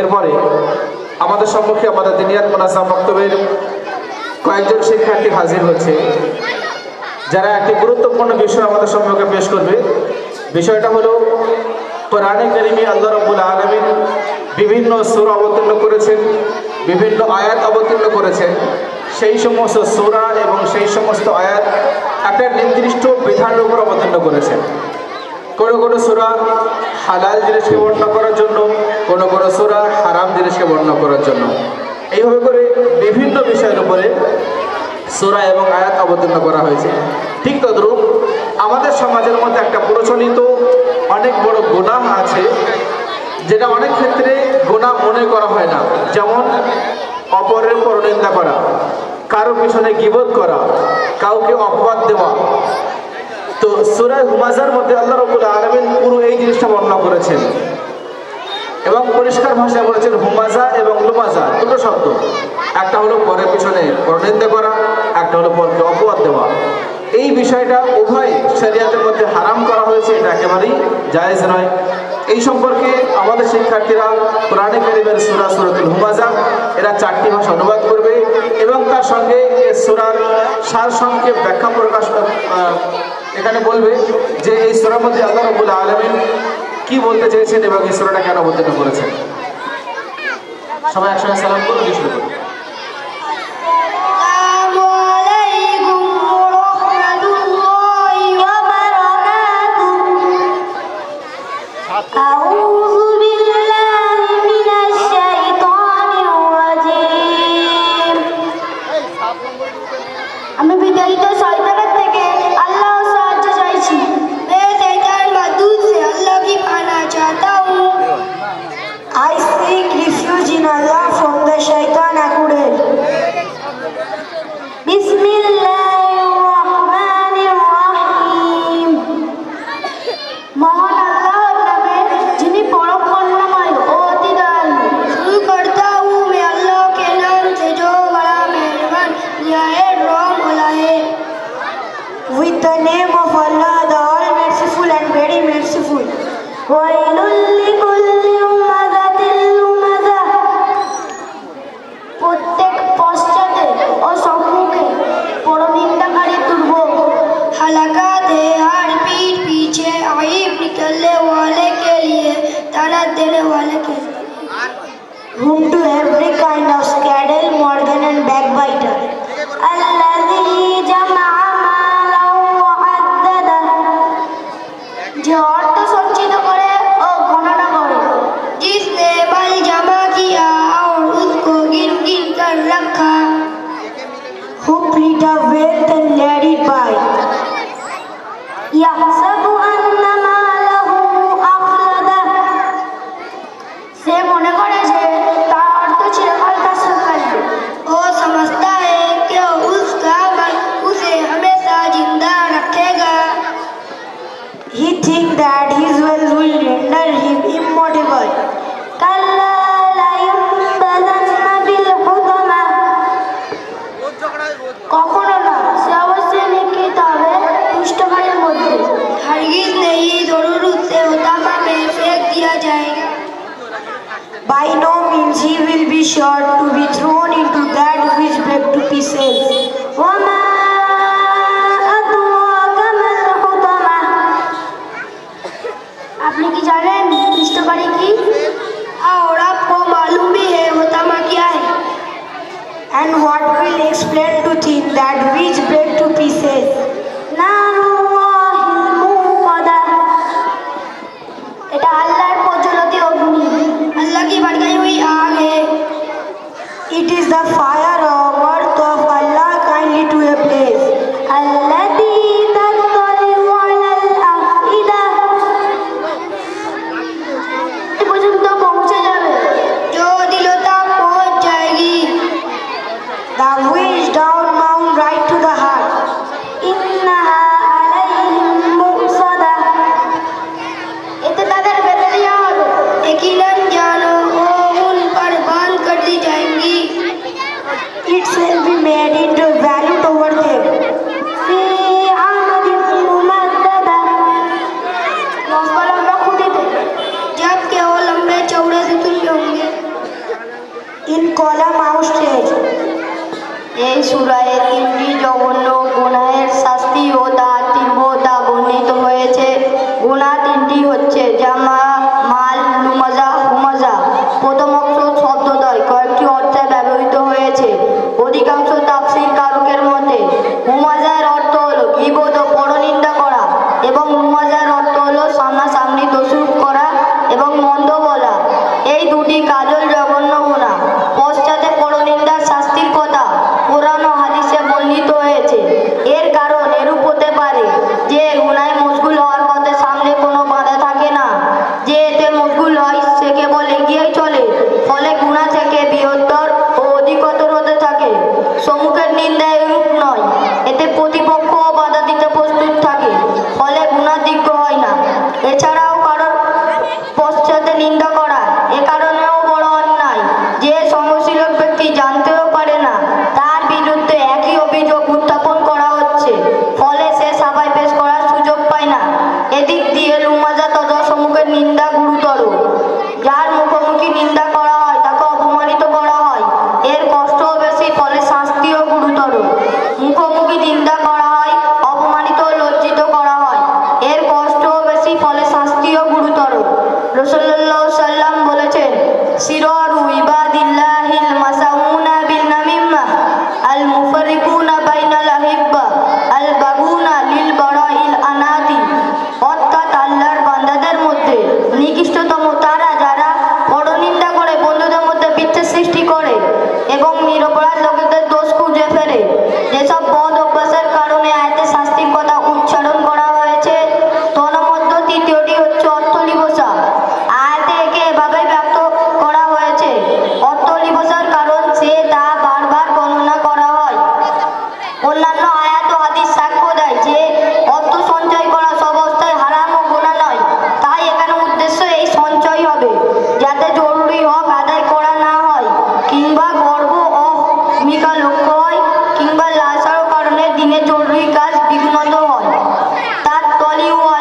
এরপরে আমাদের সম্মুখে আমাদের দিনিয়াত মোনাসা বক্তব্যের কয়েকজন শিক্ষার্থী হাজির হচ্ছে। যারা একটি গুরুত্বপূর্ণ বিষয় আমাদের সম্মুখে পেশ করবে। বিষয়টা হলো, কোরআনে কারিমে আল্লাহ রব্বুল আলমিন বিভিন্ন সুর অবতীর্ণ করেছেন, বিভিন্ন আয়াত অবতীর্ণ করেছেন। সেই সমস্ত সুরা এবং সেই সমস্ত আয়াত একটা নির্দিষ্ট বিধানের উপর অবতীর্ণ করেছেন। কোনো কোনো সুরা হালাল জিনিসকে বর্ণনা করার জন্য কোনো কোনো সুরা হারাম জিনিসকে বর্ণনা করার জন্য। এইভাবে করে বিভিন্ন বিষয়ের উপরে সুরা এবং আয়াত অবতীর্ণ করা হয়েছে। ঠিক তদ্রূপ আমাদের সমাজের মধ্যে একটা প্রচলিত অনেক বড় গুনাহ আছে, যেটা অনেক ক্ষেত্রে গুনাহ মনে করা হয় না। যেমন অপরের পরনিন্দা করা কারও পিছনে গিবোধ করা, কাউকে অপবাদ দেওয়া। তো সুরায় হুমাজার মধ্যে আল্লাহ রবুল আলমিন পুরো এই জিনিসটা বর্ণনা করেছেন। পরিষ্কার ভাষায় বলেছেন হুমাজা এবং লুমাজা, দুটো শব্দ। একটা হলো পরের পিছনে পরনিন্দা করা, একটা হলো পরকে অপবাদ দেওয়া। এই বিষয়টা উভয় শরিয়াতের মধ্যে হারাম করা হয়েছে, এটা একেবারেই জায়েজ নয়। এই সম্পর্কে আমাদের শিক্ষার্থীরা কোরআনে কারিমের সুরা সুরতুল হুমাজা, এরা চারটি ভাষা অনুবাদ করবে এবং তার সঙ্গে সুরার সার সংক্ষেপ ব্যাখ্যা প্রকাশ এখানে বলবে যে এই সুরার মধ্যে আল্লাহ রবুল আলমিন কি বলতে চেয়েছেন এবং এই সুরাটা কেন অবতীর্ণ করেছেন? সবাই একসঙ্গে সালাম করুন শুরু করুন। every kind of scaddle, morden and backbiter. الذي جمع مالا وعدده. যে অর্থ সঞ্চিত করে ও গণনা করে। জিস নে মাল জমা কিয়া আর উসকো গিন গিন কর রাখা। Who pretty with and laid it by yeah what will explain to think that which break to pieces রসুল্লাহ وعلي